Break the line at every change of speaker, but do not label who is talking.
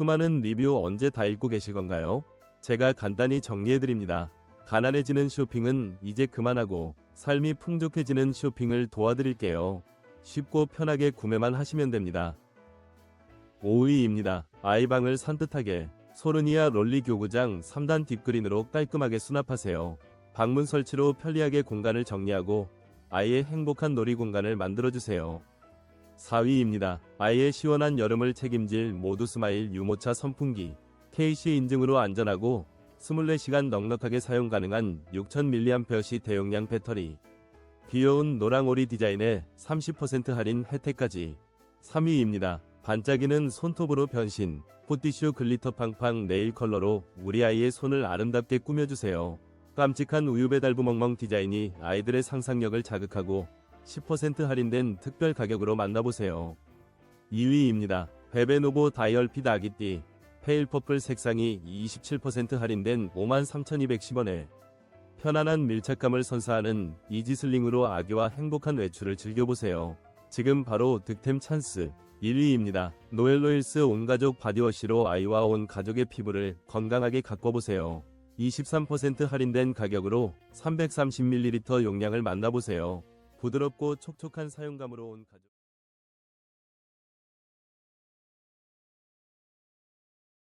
수많은 리뷰 언제 다 읽고 계실 건가요? 제가 간단히 정리해드립니다. 가난해지는 쇼핑은 이제 그만하고 삶이 풍족해지는 쇼핑을 도와드릴게요. 쉽고 편하게 구매만 하시면 됩니다. 5위입니다. 아이방을 산뜻하게 소르니아 롤리 교구장 3단 딥그린으로 깔끔하게 수납하세요. 방문 설치로 편리하게 공간을 정리하고 아이의 행복한 놀이 공간을 만들어주세요. 4위입니다. 아이의 시원한 여름을 책임질 모두 스마일 유모차 선풍기. KC 인증으로 안전하고 24시간 넉넉하게 사용 가능한 6000mAh 대용량 배터리. 귀여운 노랑오리 디자인에 30% 할인 혜택까지. 3위입니다. 반짝이는 손톱으로 변신. 푸티슈 글리터 팡팡 네일 컬러로 우리 아이의 손을 아름답게 꾸며주세요. 깜찍한 우유 배달 부멍멍 디자인이 아이들의 상상력을 자극하고 10% 할인된 특별 가격으로 만나보세요. 2위입니다. 베베노보 다이얼핏 아기띠 페일 퍼플 색상이 27% 할인된 53,210원에 편안한 밀착감을 선사하는 이지슬링으로 아기와 행복한 외출을 즐겨보세요. 지금 바로 득템 찬스 1위입니다. 노엘로일스 온가족 바디워시로 아이와 온 가족의 피부를 건강하게 가꿔보세요. 23% 할인된 가격으로 330ml 용량을 만나보세요. 부드럽고 촉촉한 사용감으로 온 가족